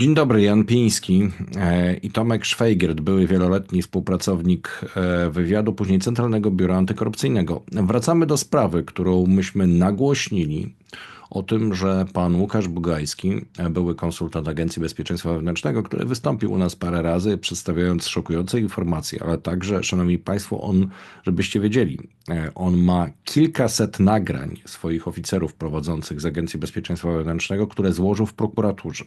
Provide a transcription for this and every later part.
Dzień dobry, Jan Piński e, i Tomek Szwajgiert, były wieloletni współpracownik e, wywiadu, później Centralnego Biura Antykorupcyjnego. Wracamy do sprawy, którą myśmy nagłośnili o tym, że pan Łukasz Bugajski, e, były konsultant Agencji Bezpieczeństwa Wewnętrznego, który wystąpił u nas parę razy, przedstawiając szokujące informacje, ale także, szanowni państwo, on, żebyście wiedzieli, on ma kilkaset nagrań swoich oficerów prowadzących z Agencji Bezpieczeństwa Wewnętrznego, które złożył w prokuraturze.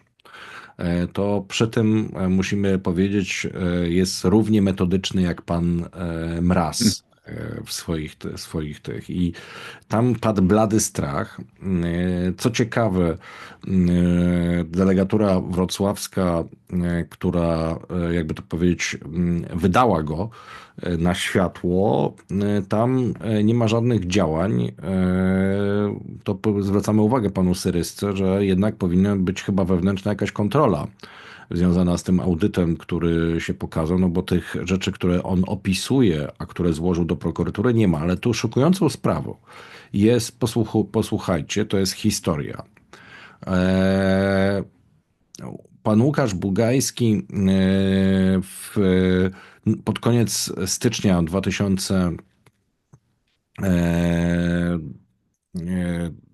E, to przy tym e, musimy powiedzieć, e, jest równie metodyczny jak pan Mraz w swoich, swoich tych. I tam padł blady strach. Co ciekawe, delegatura wrocławska, która, jakby to powiedzieć, wydała go na światło, tam nie ma żadnych działań. To zwracamy uwagę panu Syrysce, że jednak powinna być chyba wewnętrzna jakaś kontrola związana z tym audytem, który się pokazał, no bo tych rzeczy, które on opisuje, a które złożył do prokuratury, nie ma. Ale tu szokującą sprawą jest, posłuchu, posłuchajcie, to jest historia. Eee, pan Łukasz Bugajski e, w, pod koniec stycznia 2000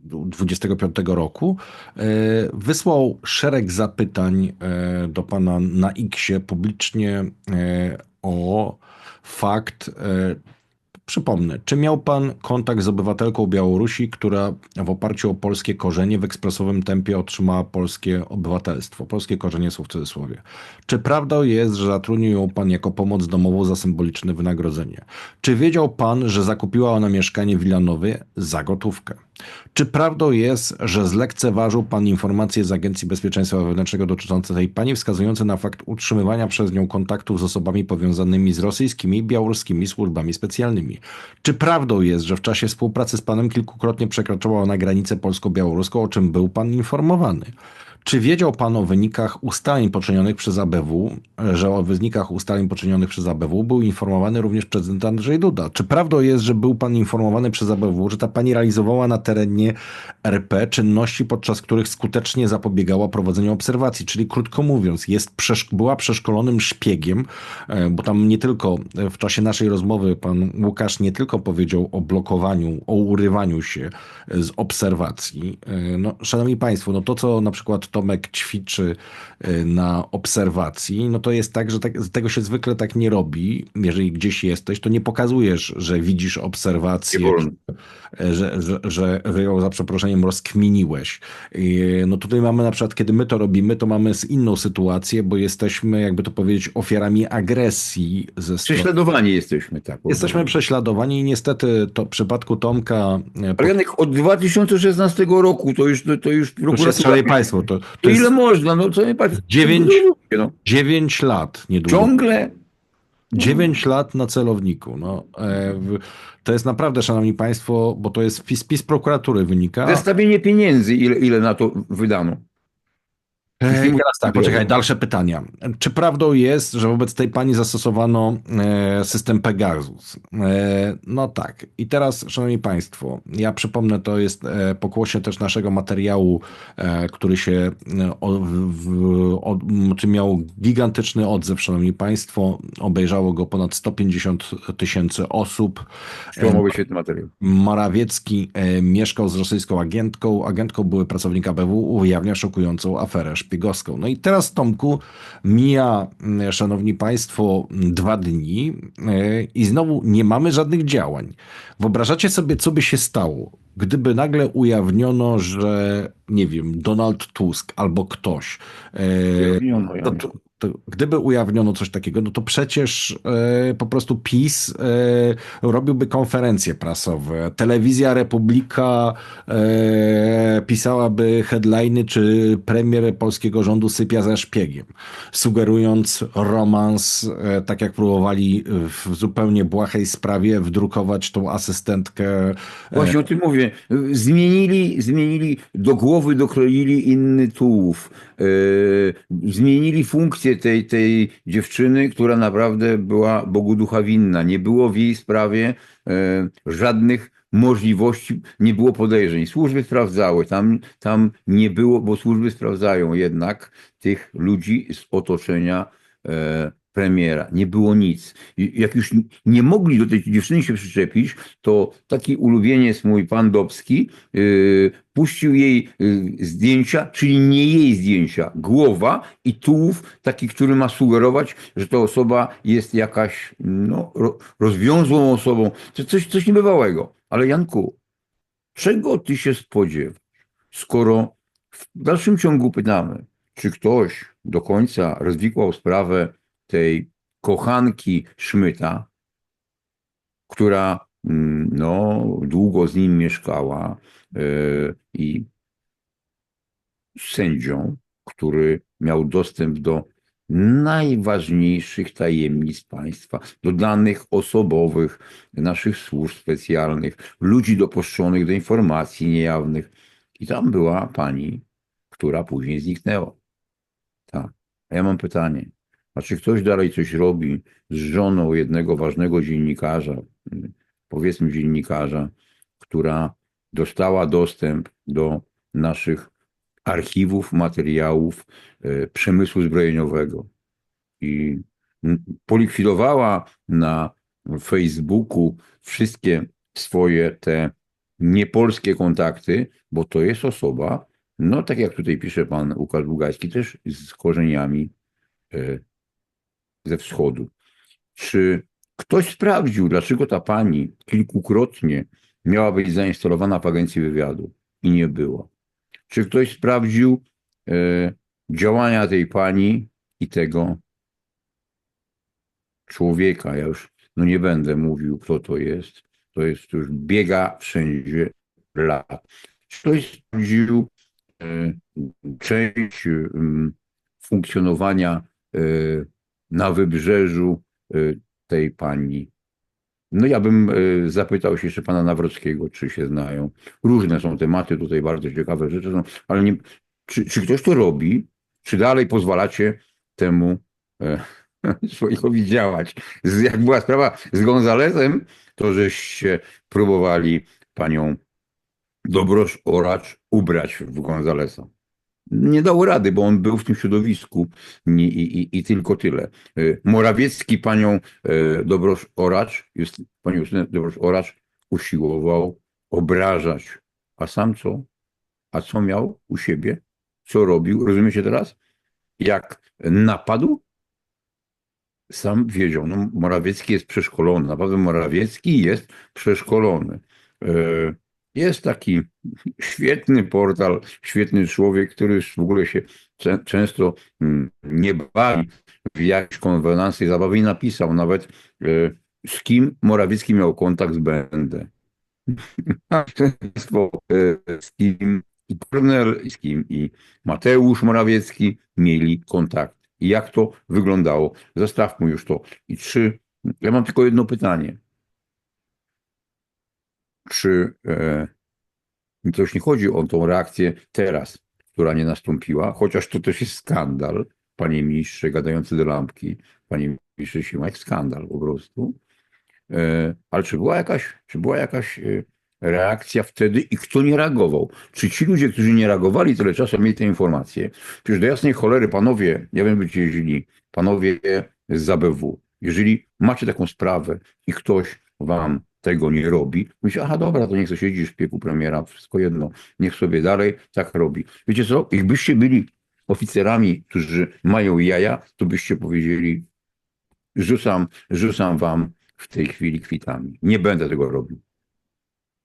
25 roku, e, wysłał szereg zapytań e, do pana na X publicznie e, o fakt, Przypomnę, czy miał pan kontakt z obywatelką Białorusi, która w oparciu o polskie korzenie w ekspresowym tempie otrzymała polskie obywatelstwo? Polskie korzenie są w cudzysłowie. Czy prawdą jest, że zatrudnił ją pan jako pomoc domową za symboliczne wynagrodzenie? Czy wiedział pan, że zakupiła ona mieszkanie w Wilanowie za gotówkę? Czy prawdą jest, że zlekceważył pan informacje z Agencji Bezpieczeństwa Wewnętrznego dotyczące tej pani, wskazujące na fakt utrzymywania przez nią kontaktów z osobami powiązanymi z rosyjskimi i białoruskimi służbami specjalnymi? Czy prawdą jest, że w czasie współpracy z panem kilkukrotnie przekraczała ona granicę polsko-białoruską, o czym był pan informowany? Czy wiedział Pan o wynikach ustaleń poczynionych przez ABW, że o wynikach ustaleń poczynionych przez ABW był informowany również prezydent Andrzej Duda? Czy prawdą jest, że był Pan informowany przez ABW, że ta Pani realizowała na terenie RP czynności, podczas których skutecznie zapobiegała prowadzeniu obserwacji? Czyli krótko mówiąc, jest, była przeszkolonym szpiegiem, e, bo tam nie tylko w czasie naszej rozmowy Pan Łukasz nie tylko powiedział o blokowaniu, o urywaniu się z obserwacji. E, no, szanowni Państwo, no to co na przykład Tomek ćwiczy y, na obserwacji, no to jest tak, że tak, tego się zwykle tak nie robi. Jeżeli gdzieś jesteś, to nie pokazujesz, że widzisz obserwację, że, że, że, że ją za przeproszeniem rozkminiłeś. No tutaj mamy na przykład, kiedy my to robimy, to mamy inną sytuację, bo jesteśmy, jakby to powiedzieć, ofiarami agresji ze strony. Prześladowani jesteśmy, tak. Jesteśmy prześladowani i niestety to w przypadku Tomka... E, Ale Janek, od 2016 roku to już, to już prokuratura... Państwo, to, to ile można? No co nie patrz. 9, no. 9 lat niedługo. Ciągle? 9 lat na celowniku. No, e, to jest naprawdę, szanowni państwo, bo to jest wpis, wpis prokuratury wynika. Zestawienie pieniędzy, ile, ile na to wydano. E, I teraz tak, poczekaj, dalsze pytania. Czy prawdą jest, że wobec tej pani zastosowano e, system Pegasus? E, no tak. I teraz, szanowni państwo, ja przypomnę, to jest pokłosie też naszego materiału, który się czy miał gigantyczny odzew, szanowni państwo. Obejrzało go ponad 150 tysięcy osób. Przełomowy świetny materiał. Morawiecki mieszkał z rosyjską agentką. Agentką były pracownika BW, ujawnia szokującą aferę szpiegowską. No i teraz, Tomku, mija, mm, szanowni państwo, dwa dni e, i znowu nie mamy żadnych działań. Wyobrażacie sobie, co by się stało, gdyby nagle ujawniono, że, nie wiem, Donald Tusk albo ktoś. E, gdyby ujawniono coś takiego, no to przecież e, po prostu PiS e, robiłby konferencje prasowe. Telewizja Republika e, pisałaby headliny, czy premier polskiego rządu sypia ze szpiegiem, sugerując romans, tak jak próbowali w zupełnie błahej sprawie wdrukować tą asystentkę. Właśnie o tym mówię. Zmienili, zmienili do głowy, dokroili inny tułów. Zmienili funkcję tej, tej dziewczyny, która naprawdę była Bogu ducha winna. Nie było w jej sprawie e, żadnych możliwości, nie było podejrzeń. Służby sprawdzały, tam, tam nie było, bo służby sprawdzają jednak tych ludzi z otoczenia e, premiera. Nie było nic. Jak już nie mogli do tej dziewczyny się przyczepić, to taki ulubieniec mój, pan Dobski, yy, puścił jej yy, zdjęcia, czyli nie jej zdjęcia, głowa i tułów, taki, który ma sugerować, że ta osoba jest jakaś no, ro, rozwiązłą osobą. To coś, coś niebywałego. Ale Janku, czego ty się spodziewasz, skoro w dalszym ciągu pytamy, czy ktoś do końca rozwikłał sprawę tej kochanki Szmyta, która mm, no, długo z nim mieszkała yy, i sędzią, który miał dostęp do najważniejszych tajemnic państwa, do danych osobowych naszych służb specjalnych, ludzi dopuszczonych do informacji niejawnych. I tam była pani, która później zniknęła. Tak. A ja mam pytanie. A czy ktoś dalej coś robi z żoną jednego ważnego dziennikarza, powiedzmy dziennikarza, która dostała dostęp do naszych archiwów, materiałów e, przemysłu zbrojeniowego? I polikwidowała na Facebooku wszystkie swoje te niepolskie kontakty, bo to jest osoba, no tak jak tutaj pisze pan Łukasz Bugajski, też z korzeniami e, ze wschodu. Czy ktoś sprawdził, dlaczego ta pani kilkukrotnie miała być zainstalowana w agencji wywiadu i nie była? Czy ktoś sprawdził e, działania tej pani i tego człowieka? Ja już no nie będę mówił, kto to jest. To jest już biega wszędzie lat. Czy ktoś sprawdził e, część e, funkcjonowania na wybrzeżu y, tej pani. No ja bym y, zapytał się jeszcze pana Nawrockiego, czy się znają. Różne są tematy, tutaj bardzo ciekawe rzeczy są, ale nie, czy, czy ktoś to robi? Czy dalej pozwalacie temu e, człowiekowi działać? Jak była sprawa z Gonzalezem, to żeście próbowali panią Dobrosz Oracz ubrać w Gonzalesa nie dało rady, bo on był w tym środowisku i, i, i tylko tyle. E, Morawiecki panią e, Dobrosz-Oracz, panią Dobrosz-Oracz usiłował obrażać. A sam co? A co miał u siebie? Co robił? Rozumiecie teraz? Jak napadł? Sam wiedział. No, Morawiecki jest przeszkolony. Naprawdę Morawiecki jest przeszkolony. E, jest taki świetny portal, świetny człowiek, który w ogóle się często mm, nie bawi w jakieś konwenansje zabawy i napisał nawet e, z kim Morawiecki miał kontakt z Będę. E, z kim i Kornel, z kim i Mateusz Morawiecki mieli kontakt. I jak to wyglądało? Zostawmy już to. I czy, ja mam tylko jedno pytanie czy e, to już nie chodzi o tą reakcję teraz, która nie nastąpiła, chociaż to też jest skandal, panie ministrze, gadający do lampki, panie ministrze Simak, skandal po prostu. E, ale czy była jakaś, czy była jakaś e, reakcja wtedy i kto nie reagował? Czy ci ludzie, którzy nie reagowali tyle czasu, mieli te informacje? Przecież do jasnej cholery, panowie, ja wiem, będziecie jeździli, panowie z ABW, jeżeli macie taką sprawę i ktoś wam tego nie robi, myśli, aha, dobra, to niech sobie siedzi w pieku premiera, wszystko jedno, niech sobie dalej tak robi. Wiecie co, jakbyście byli oficerami, którzy mają jaja, to byście powiedzieli, rzucam, rzucam wam w tej chwili kwitami. Nie będę tego robił.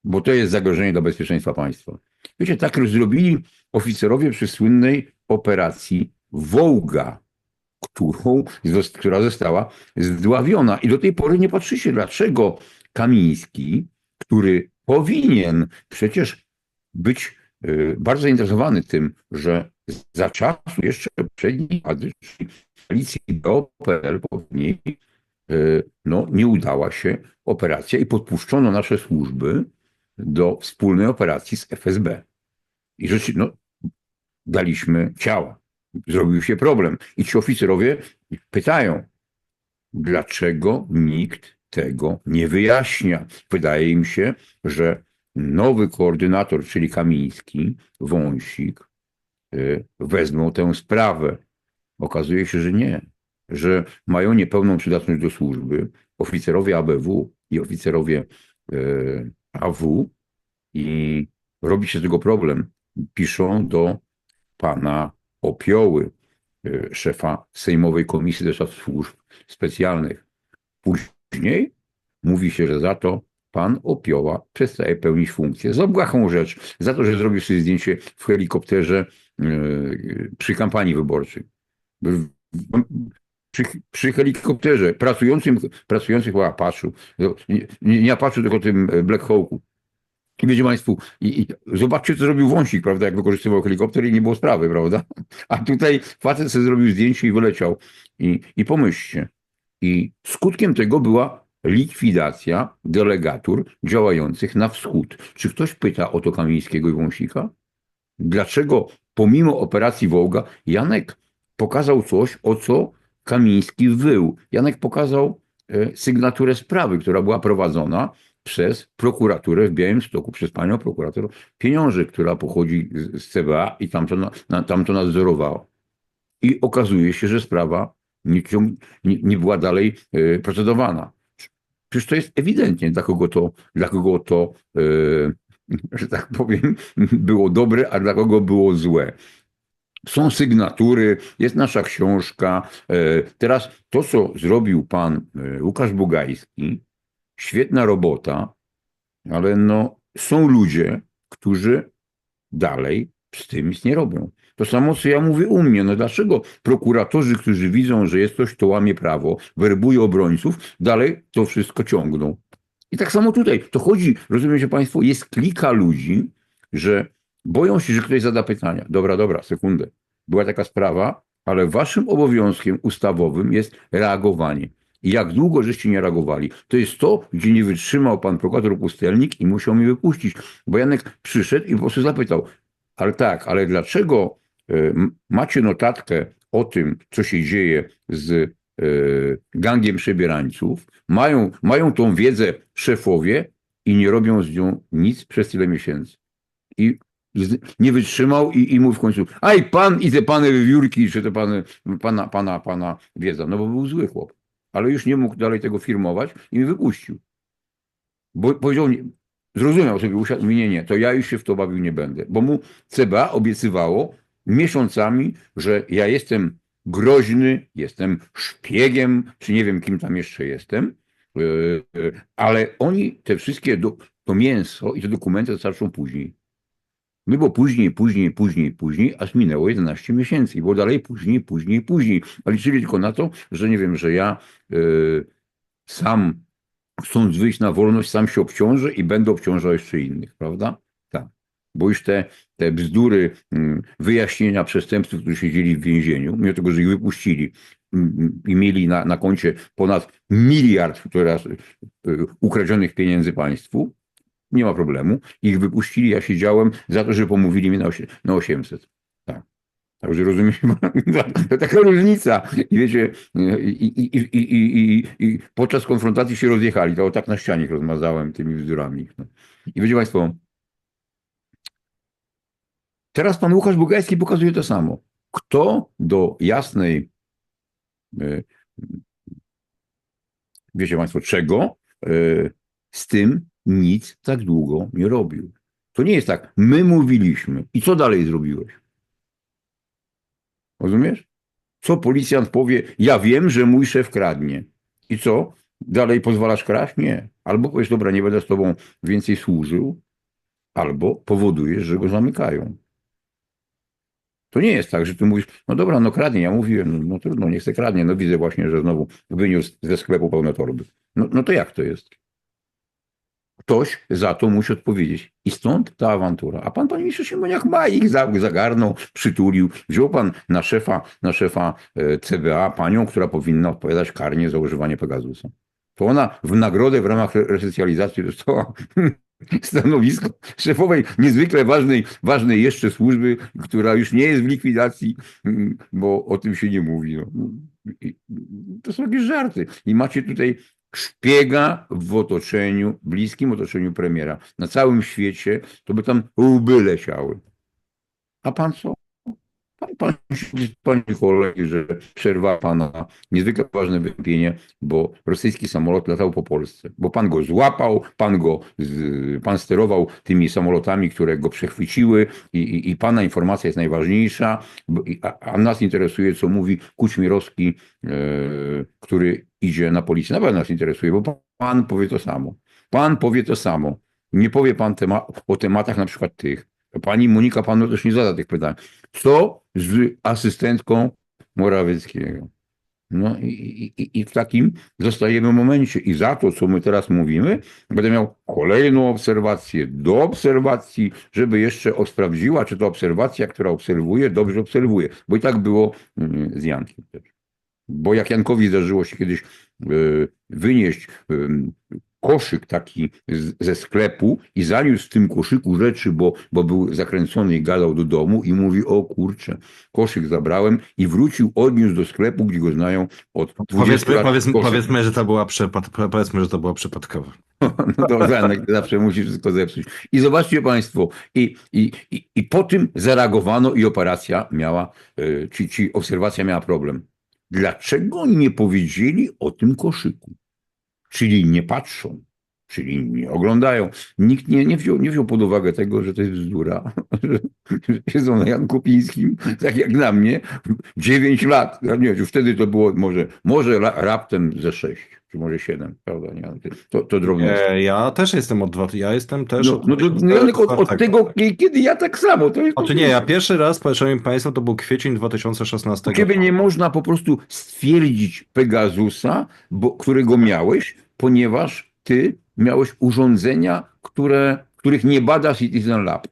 Bo to jest zagrożenie dla bezpieczeństwa państwa. Wiecie, tak zrobili oficerowie przy słynnej operacji Wołga, którą, która została zdławiona. I do tej pory nie patrzycie, dlaczego Kamiński, który powinien przecież być y, bardzo zainteresowany tym, że za czasu jeszcze czyli koalicji PO-PL, powinien, y, no, nie udała się operacja i podpuszczono nasze służby do wspólnej operacji z FSB. I rzeczy, no, daliśmy ciała. Zrobił się problem. I ci oficerowie pytają, dlaczego nikt tego nie wyjaśnia. Wydaje im się, że nowy koordynator, czyli Kamiński, Wąsik, y, wezmą tę sprawę. Okazuje się, że nie, że mają niepełną przydatność do służby oficerowie ABW i oficerowie y, AW i robi się z tego problem. Piszą do pana Opioły, y, szefa Sejmowej Komisji do Spraw Służb Specjalnych. Później mówi się, że za to pan Opioła przestaje pełnić funkcję. Za błahą rzecz, za to, że zrobił sobie zdjęcie w helikopterze yy, przy kampanii wyborczej. Przy, przy helikopterze pracującym, pracujących o Apaczu, nie, nie Apaczu, tylko tym Black Hawku. I wiecie Państwo, i, i, zobaczcie, co zrobił Wąsik, prawda, jak wykorzystywał helikopter i nie było sprawy, prawda? A tutaj facet sobie zrobił zdjęcie i wyleciał. I, i pomyślcie. I skutkiem tego była likwidacja delegatur działających na wschód. Czy ktoś pyta o to Kamińskiego i Wąsika? Dlaczego pomimo operacji Wołga Janek pokazał coś, o co Kamiński wył? Janek pokazał e, sygnaturę sprawy, która była prowadzona przez prokuraturę w Białymstoku, przez panią prokurator pieniądze, która pochodzi z CBA i tam to, tam to nadzorowała. I okazuje się, że sprawa nie, nie, nie była dalej y, procedowana. Przecież to jest ewidentnie, dla kogo to, dla kogo to y, że tak powiem, było dobre, a dla kogo było złe. Są sygnatury, jest nasza książka. Y, teraz to, co zrobił pan Łukasz Bugajski, świetna robota, ale no, są ludzie, którzy dalej z tym nic nie robią. To samo, co ja mówię u mnie. No dlaczego prokuratorzy, którzy widzą, że jest ktoś, kto łamie prawo, werbuje obrońców, dalej to wszystko ciągną? I tak samo tutaj. To chodzi, rozumiecie Państwo, jest klika ludzi, że boją się, że ktoś zada pytania. Dobra, dobra, sekundę. Była taka sprawa, ale waszym obowiązkiem ustawowym jest reagowanie. I jak długo żeście nie reagowali? To jest to, gdzie nie wytrzymał pan prokurator pustelnik i musiał mi wypuścić. Bo Janek przyszedł i po prostu zapytał, ale tak, ale dlaczego macie notatkę o tym, co się dzieje z e, gangiem przebierańców, mają, mają tą wiedzę szefowie i nie robią z nią nic przez tyle miesięcy. I nie wytrzymał i, i w końcu, aj pan i te pany wywiórki, czy te pany, pana, pana, pana wiedza, no bo był zły chłop ale już nie mógł dalej tego firmować i mnie wypuścił. Bo powiedział, zrozumiał sobie, usiadł, nie, nie, to ja już się w to bawił nie będę, bo mu CBA obiecywało miesiącami, że ja jestem groźny, jestem szpiegiem, czy nie wiem, kim tam jeszcze jestem, e, e, ale oni te wszystkie, to mięso i te dokumenty zaczną później. No bo później, później, później, później, aż minęło 11 miesięcy i było dalej później, później, później. A liczyli tylko na to, że nie wiem, że ja y, sam chcąc wyjść na wolność, sam się obciążę i będę obciążał jeszcze innych, prawda? Bo już te, te bzdury y, wyjaśnienia przestępców, którzy siedzieli w więzieniu, mimo tego, że ich wypuścili y, i mieli na, na koncie ponad miliard teraz, y, ukradzionych pieniędzy państwu, nie ma problemu. Ich wypuścili, ja siedziałem za to, że pomówili mnie na 800. Tak. Także rozumiecie, to taka różnica. I wiecie, i, i, i, i, podczas konfrontacji się rozjechali. To tak na ścianie rozmazałem tymi wzorami. I wiecie Państwo, teraz pan Łukasz Bugajski pokazuje to samo. Kto do jasnej, e, wiecie Państwo, czego, e, z tym nic tak długo nie robił. To nie jest tak, my mówiliśmy i co dalej zrobiłeś? Rozumiesz? Co policjant powie, ja wiem, że mój szef kradnie. I co? Dalej pozwalasz kraść? Nie. Albo powiesz, dobra, nie będę z tobą więcej służył, albo powodujesz, że go zamykają. To nie jest tak, że ty mówisz, no dobra, no kradnie, ja mówiłem, no, no trudno, nie chcę kradnie, no widzę właśnie, że znowu wyniósł ze sklepu pełne torby. No, no to jak to jest? ktoś za to musi odpowiedzieć. I stąd ta awantura. A pan, panie ministrze Siemoniak, ma ich zagarnął, przytulił. Wziął pan na szefa, na szefa e, CBA panią, która powinna odpowiadać karnie za używanie Pegasusa. To ona w nagrodę w ramach resocjalizacji dostała stanowisko szefowej niezwykle ważnej, ważnej jeszcze służby, która już nie jest w likwidacji, bo o tym się nie mówi. No. To są jakieś żarty. I macie tutaj szpiega w otoczeniu, bliskim otoczeniu premiera. Na całym świecie to by tam łby leciały. A pan co? Pan, pan, panie kolegi, że przerwa pana niezwykle ważne wystąpienie, bo rosyjski samolot latał po Polsce, bo pan go złapał, pan go, pan sterował tymi samolotami, które go przechwyciły i, i, i pana informacja jest najważniejsza, a, a nas interesuje, co mówi Kućmierowski, e, który idzie na policję. Naprawdę nas interesuje, bo pan powie to samo. Pan powie to samo. Nie powie pan tema o tematach na przykład tych, Pani Monika panu też nie zada tych pytań. Co z asystentką Morawieckiego? No i, i, i w takim zostajemy momencie. I za to, co my teraz mówimy, będę miał kolejną obserwację do obserwacji, żeby jeszcze sprawdziła, czy ta obserwacja, która obserwuje, dobrze obserwuje. Bo i tak było mm, z Jankiem też. Bo jak Jankowi zdarzyło się kiedyś y, wynieść koszyk taki ze sklepu i zaniósł w tym koszyku rzeczy, bo, bo był zakręcony i gadał do domu i mówi, o kurczę, koszyk zabrałem i wrócił, odniósł do sklepu, gdzie go znają od 20 powiedzmy, lat. Powiedzmy, powiedzmy, że to była przypad, powiedzmy, że to była przypadkowa. No to Zanek zawsze musi wszystko zepsuć. I zobaczcie Państwo, i, i, i, i po tym zareagowano i operacja miała, e, czy, czy obserwacja miała problem. Dlaczego nie powiedzieli o tym koszyku? Czyli nie patrzą, czyli nie oglądają. Nikt nie, nie, wziął, nie wziął pod uwagę tego, że to jest bzdura, że siedzą na Jan Kupińskim, tak jak na mnie, 9 lat. Ja nie wiem, wtedy to było może, może raptem ze 6 czy może 7, prawda? Nie, to, to drobne. E, ja też jestem od dwa, ja jestem też no, od, no, to, no, od, od tego, kiedy ja tak samo. To jest nie, ja pierwszy raz, szanowni Państwo, to był kwiecień 2016 Ciebie nie można po prostu stwierdzić Pegasusa, bo, którego miałeś, ponieważ ty miałeś urządzenia, które, których nie bada Citizen Lab.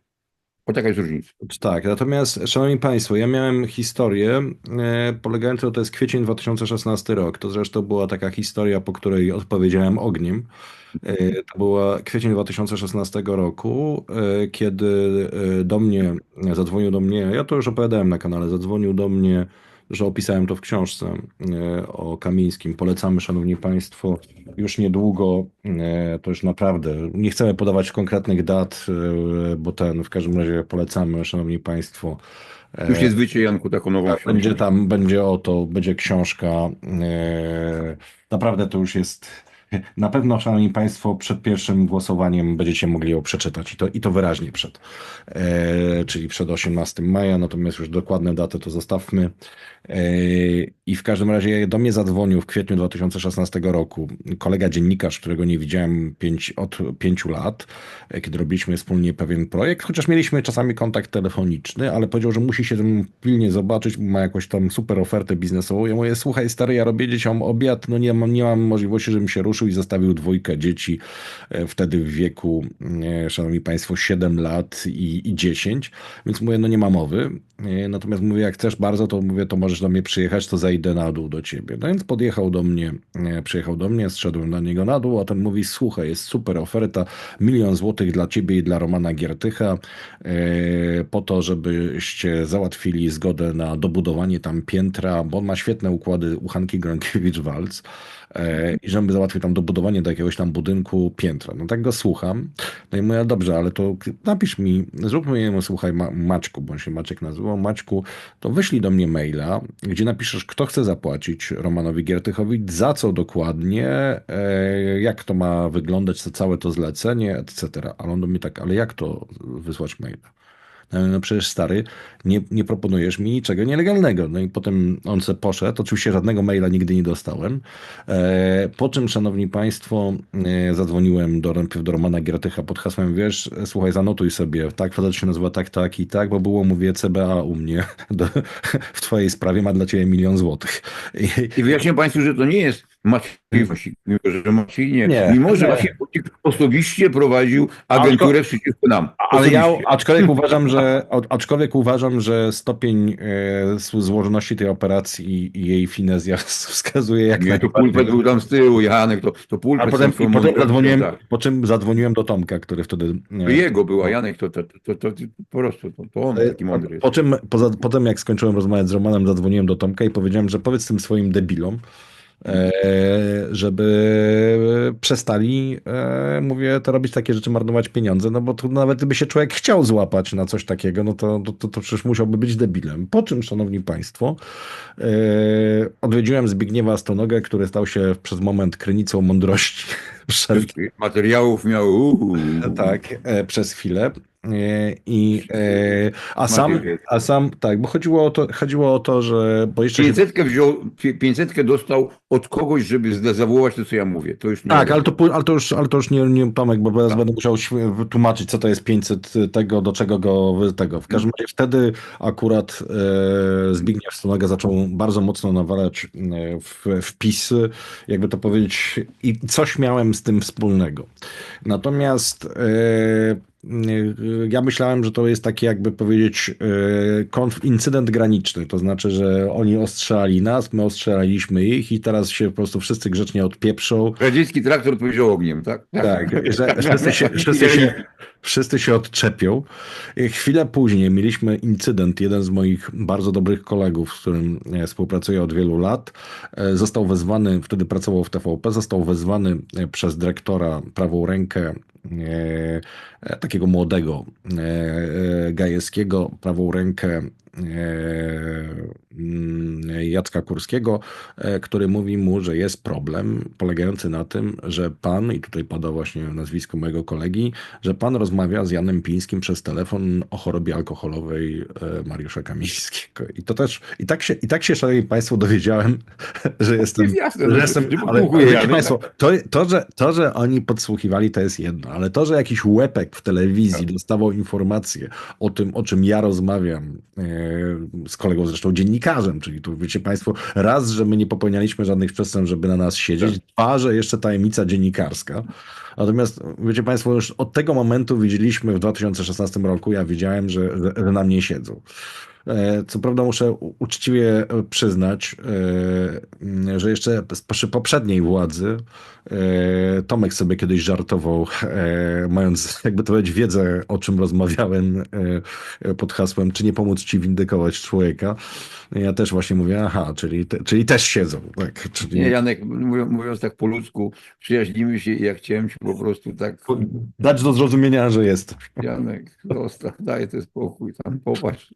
O taka jest różnica. Tak, natomiast, szanowni państwo, ja miałem historię e, polegającą, to jest kwiecień 2016 rok, to zresztą była taka historia, po której odpowiedziałem ogniem. E, to była kwiecień 2016 roku, e, kiedy e, do mnie, zadzwonił do mnie, ja to już opowiadałem na kanale, zadzwonił do mnie że opisałem to w książce e, o Kamińskim. Polecamy, Szanowni Państwo, już niedługo, e, to już naprawdę, nie chcemy podawać konkretnych dat, e, bo ten, w każdym razie polecamy, Szanowni Państwo. Już jest wycie, Janku, taką nową książkę. Będzie tam, będzie o to, będzie książka. Naprawdę to już jest na pewno, Szanowni Państwo, przed pierwszym głosowaniem będziecie mogli ją przeczytać i to, i to wyraźnie przed, e, czyli przed 18 maja, natomiast już dokładne daty to zostawmy. E, I w każdym razie do mnie zadzwonił w kwietniu 2016 roku kolega dziennikarz, którego nie widziałem pięć, od pięciu lat, e, kiedy robiliśmy wspólnie pewien projekt, chociaż mieliśmy czasami kontakt telefoniczny, ale powiedział, że musi się tym pilnie zobaczyć, ma jakąś tam super ofertę biznesową. Ja mówię, słuchaj stary, ja robię dzieciom obiad, no nie mam, nie mam możliwości, żebym się ruszył i zostawił dwójkę dzieci e, wtedy w wieku, szanowni państwo, 7 lat i, i 10, więc mówię, no nie ma mowy. Natomiast mówię, jak chcesz bardzo, to mówię, to możesz do mnie przyjechać, to zajdę na dół do ciebie. No więc podjechał do mnie, przyjechał do mnie, zszedłem na niego na dół, a ten mówi, słuchaj, jest super oferta, milion złotych dla ciebie i dla Romana Giertycha, e, po to, żebyście załatwili zgodę na dobudowanie tam piętra, bo on ma świetne układy u Hanki Gronkiewicz-Walc e, i żeby załatwił tam dobudowanie do jakiegoś tam budynku piętra. No tak go słucham, no i mówię, dobrze, ale to napisz mi, zróbmy mi, słuchaj, Maczku, bo on się Maciek nazywał, Maćku, to wyślij do mnie maila, gdzie napiszesz, kto chce zapłacić Romanowi Giertychowi, za co dokładnie, e, jak to ma wyglądać, to całe to zlecenie, etc. Ale on do mnie tak, ale jak to wysłać maila? No, no przecież stary, nie, nie proponujesz mi niczego nielegalnego. No i potem on se poszedł, oczywiście żadnego maila nigdy nie dostałem. E, po czym, szanowni państwo, e, zadzwoniłem do, do Romana Giertycha pod hasłem, wiesz, słuchaj, zanotuj sobie, tak, facet się nazywa tak, tak i tak, bo było, mówię, CBA u mnie do, w twojej sprawie ma dla ciebie milion złotych. I, I wyjaśnię państwu, że to nie jest Maciej Wosik, mimo że Maciej nie. nie mimo, że Maciej osobiście prowadził agenturę Aczko, przeciwko nam. Ale ja aczkolwiek uważam, że aczkolwiek uważam, że stopień e, złożoności tej operacji i jej finezja wskazuje jak Nie, to pulpet był tam z tyłu, Janek, to, to pulpet. A potem, i potem zadzwoniłem, tak. po czym zadzwoniłem do Tomka, który wtedy... To jego była, Janek, to, to, to, to, to po prostu, to, to on taki mądry jest. Po czym, poza, potem jak skończyłem rozmawiać z Romanem, zadzwoniłem do Tomka i powiedziałem, że powiedz tym swoim debilom, żeby przestali, e, mówię, to robić takie rzeczy, marnować pieniądze, no bo to nawet gdyby się człowiek chciał złapać na coś takiego, no to, to, to przecież musiałby być debilem. Po czym, szanowni państwo, e, odwiedziłem Zbigniewa Stonogę, który stał się przez moment krynicą mądrości wszelkich. Materiałów miał. Tak, e, przez chwilę. I, e, a, sam, a sam, tak, bo chodziło o to, chodziło o to że. Bo jeszcze się, 500 wziął, 500 dostał od kogoś, żeby zawołać to, co ja mówię. To już tak, ale to, ale to już, ale to już nie, nie Tomek, bo teraz będę musiał wytłumaczyć, co to jest 500 tego, do czego go tego. W każdym razie wtedy akurat e, Zbigniew Stonoga zaczął bardzo mocno nawalać e, w wpisy, jakby to powiedzieć, i coś miałem z tym wspólnego. Natomiast e, ja myślałem, że to jest taki, jakby powiedzieć, konf- incydent graniczny. To znaczy, że oni ostrzelali nas, my ostrzelaliśmy ich i teraz się po prostu wszyscy grzecznie odpieprzą. Radziecki traktor odpowiedział ogniem, tak? Tak, że wszyscy się, wszyscy, się, wszyscy się odczepią. I chwilę później mieliśmy incydent. Jeden z moich bardzo dobrych kolegów, z którym e, współpracuję od wielu lat, e, został wezwany, wtedy pracował w TVP, został wezwany e, przez dyrektora prawą rękę e, e, takiego młodego e, e, Gajewskiego, prawą rękę e, Jacka Kurskiego, e, który mówi mu, że jest problem polegający na tym, że pan, i tutaj pada właśnie nazwisko mojego kolegi, że pan rozmawia z Janem Pińskim przez telefon o chorobie alkoholowej e, Mariusza Kamińskiego. I to też, i tak się, i tak się, szanowni państwo, dowiedziałem, że jestem, Jest jasne, że jestem, ale Janek. państwo, to, to, że, to, że oni podsłuchiwali, to jest jedno, ale to, że jakiś łepek w telewizji dostawał informacje o tym, o czym ja rozmawiam e, z kolegą, zresztą dziennikarzem, czyli tu wiecie państwo, raz, że my nie popełnialiśmy żadnych przestępstw, żeby na nas siedzieć, dwa, że jeszcze tajemnica dziennikarska. Natomiast wiecie państwo, już od tego momentu widzieliśmy w 2016 roku, ja wiedziałem, że, że, że na mnie siedzą. E, Co prawda muszę uczciwie e, przyznać, e, że jeszcze przy poprzedniej władzy Tomek sobie kiedyś żartował, mając jakby to powiedzieć wiedzę, o czym rozmawiałem pod hasłem, czy nie pomóc ci windykować człowieka. Ja też właśnie mówię, aha, czyli, te, czyli też siedzą. Tak, czyli Nie, Janek, mówiąc, mówiąc tak po ludzku, przyjaźnimy się i ja chciałem ci po prostu tak, dać do zrozumienia, że jest. Janek, zostaw, daj ten spokój, tam popatrz.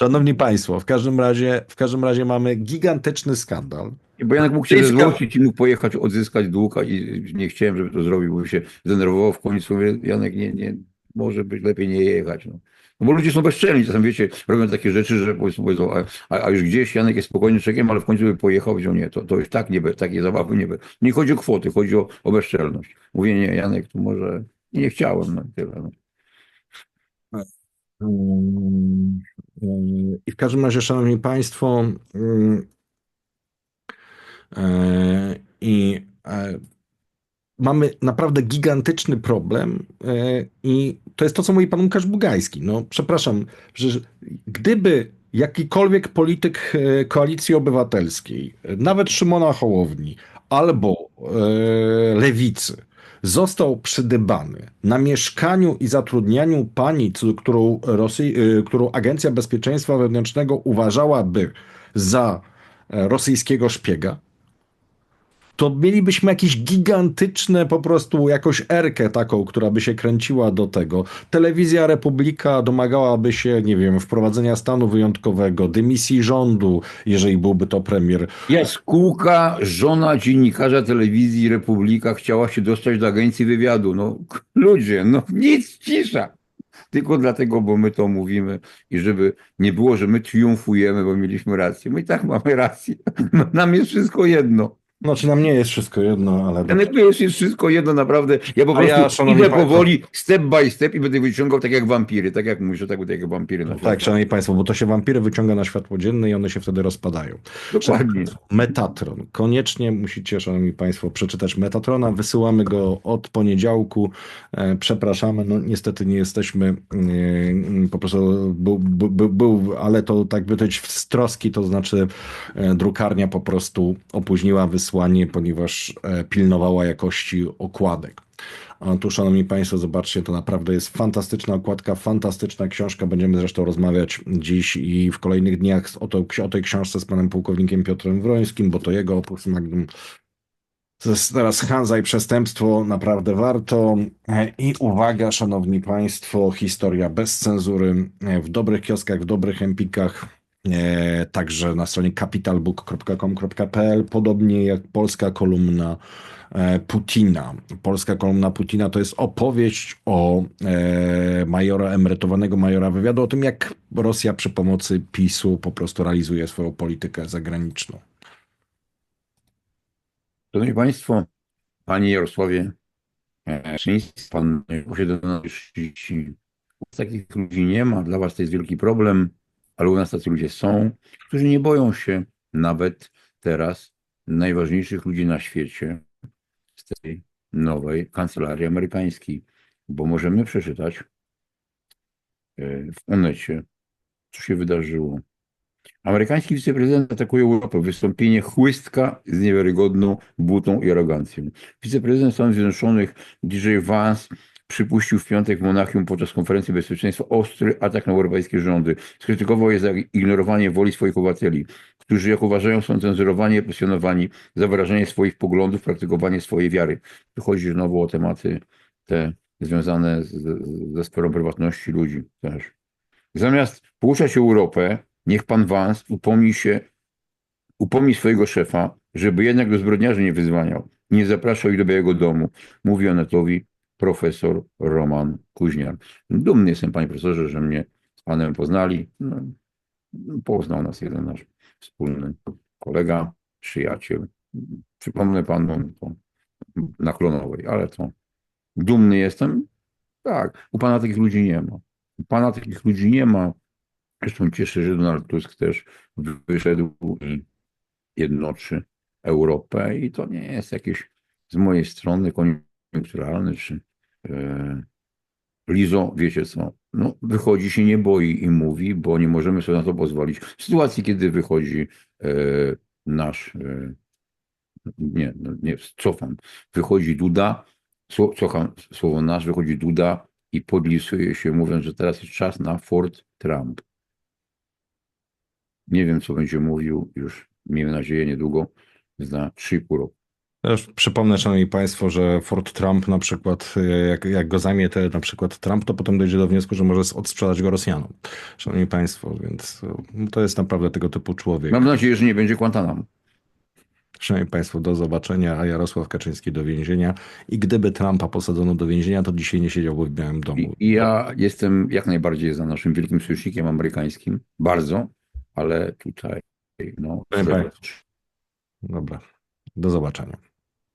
Szanowni Państwo, w każdym razie, w każdym razie mamy gigantyczny skandal. Bo Janek mógł się Jest zezłościć i mógł pojechać, odzyskać długa i nie chciałem, żeby to zrobił, bo się zdenerwował w końcu. Mówię, Janek, nie, nie, może być lepiej nie jechać. No. No bo ludzie są bezczelni, czasem wiecie, robią takie rzeczy, że powiedzą, powiedzą a, a, a już gdzieś Janek jest spokojnym człowiekiem, ale w końcu by pojechał, powiedział, nie, to, to już tak nie, takiej zabawy nie będzie. Nie chodzi o kwoty, chodzi o, o bezczelność. Mówię, nie, Janek, tu może nie chciałem, no tyle. No. Mm, I w każdym razie, Szanowni Państwo, mm, e, i mamy naprawdę gigantyczny problem i to jest to, co mówi pan Łukasz Bugajski. No, przepraszam, że gdyby jakikolwiek polityk Koalicji Obywatelskiej, nawet Szymona Hołowni albo Lewicy, został przydybany. Na mieszkaniu i zatrudnianiu pani, którą, y, którą Agencja Bezpieczeństwa Wewnętrznego uważałaby za e, rosyjskiego szpiega, to mielibyśmy jakieś gigantyczne po prostu jakąś erkę taką, która by się kręciła do tego. Telewizja Republika domagałaby się, nie wiem, wprowadzenia stanu wyjątkowego, dymisji rządu, jeżeli byłby to premier. Jaskółka, żona dziennikarza telewizji Republika chciała się dostać do agencji wywiadu. No ludzie, no nic, cisza. Tylko dlatego, bo my to mówimy i żeby nie było, że my triumfujemy, bo mieliśmy rację. My i tak mamy rację. Nam jest wszystko jedno. Znaczy nam nie jest wszystko jedno, ale... Ale to jest, jest wszystko jedno naprawdę. Ja po A ja, prostu szanowni idę państwo- powoli, step by step i będę wyciągał tak jak wampiry. Tak jak mówisz, że tak, tak jak wampiry. Na Tak, szanowni państwo, bo to się wampiry wyciąga na światło dzienne i one się wtedy rozpadają. Dokładnie. Metatron. Koniecznie musicie, szanowni państwo, przeczytać Metatrona. Wysyłamy go od poniedziałku. E, Przepraszamy, no niestety nie jesteśmy e, po prostu był, był, był ale to tak by powiedzieć z troski, to znaczy e, drukarnia po prostu opóźniła wysłanie, ponieważ e, pilnowała jakości okładek. A tu, szanowni państwo, zobaczcie, to naprawdę jest fantastyczna okładka, fantastyczna książka. Będziemy zresztą rozmawiać dziś i w kolejnych dniach o, to, o tej książce z panem pułkownikiem Piotrem Wrońskim, bo to jego opus magnum. Teraz Hanza i przestępstwo, naprawdę warto. E, I uwaga, szanowni państwo, historia bez cenzury e, w dobrych kioskach, w dobrych empikach. E, Także na stronie capitalbook.com.pl, podobnie jak polska kolumna e, Putina. Polska kolumna Putina to jest opowieść o e, majora, emerytowanego majora wywiadu, o tym jak Rosja przy pomocy PiSu po prostu realizuje swoją politykę zagraniczną. Szanowni Państwo, Panie Jarosławie Kaczyński, Pan 30. Takich ludzi nie ma, dla Was to jest wielki problem, ale u nas tacy ludzie są, którzy nie boją się nawet teraz najważniejszych ludzi na świecie z tej nowej kancelarii amerykańskiej, bo możemy przeczytać e, w Onecie, co się wydarzyło. Amerykański wiceprezydent atakuje Europę. Wystąpienie chłystka z niewiarygodną butą i arogancją. Wiceprezydent Stanów Zjednoczonych DJ Vance przypuścił w piątek w Monachium podczas konferencji bezpieczeństwa ostry atak na europejskie rządy. Skrytykował je za ignorowanie woli swoich obywateli, którzy, jak uważają, są cenzurowani, represjonowani za wyrażenie swoich poglądów, praktykowanie swojej wiary. Tu chodzi znowu o tematy te związane z, ze sferą prywatności ludzi też. Zamiast pouczać Europę, niech pan Vance upomni się, upomni swojego szefa, żeby jednak do zbrodniarzy nie wyzwaniał, nie zapraszał ich do Białego Domu, mówi Onetowi profesor Roman Kuźniar. Dumny jestem, panie profesorze, że mnie z panem poznali. No, poznał nas jeden nasz wspólny kolega, przyjaciel. Przypomnę panu to na Klonowej, ale to dumny jestem. Tak, u pana takich ludzi nie ma. U pana takich ludzi nie ma. Zresztą cieszę że Donald Tusk też wyszedł i jednoczy Europę i to nie jest jakieś z mojej strony koniunkturalne czy Lizo, wiecie co, no wychodzi się nie boi i mówi, bo nie możemy sobie na to pozwolić. W sytuacji, kiedy wychodzi e, nasz, e, nie, no, nie, cofam, wychodzi Duda, co- cofam słowo nasz, wychodzi Duda i podlisuje się, mówiąc, że teraz jest czas na Fort Trump. Nie wiem, co będzie mówił już, miejmy nadzieję, niedługo, za 3,5 roku. Też przypomnę, szanowni państwo, że Fort Trump na przykład, jak, jak go zajmie te, na przykład Trump, to potem dojdzie do wniosku, że może odsprzedać go Rosjanom. Szanowni państwo, więc e, to jest naprawdę tego typu człowiek. Mam nadzieję, że nie będzie Guantanamo. Szanowni Państwo, do zobaczenia, a Jarosław Kaczyński do więzienia. I gdyby Trumpa posadzono do więzienia, to dzisiaj nie siedziałby w Białym Domu. I, ja jestem jak najbardziej za naszym wielkim sojusznikiem amerykańskim. Bardzo, ale tutaj, no, Dobra, do zobaczenia.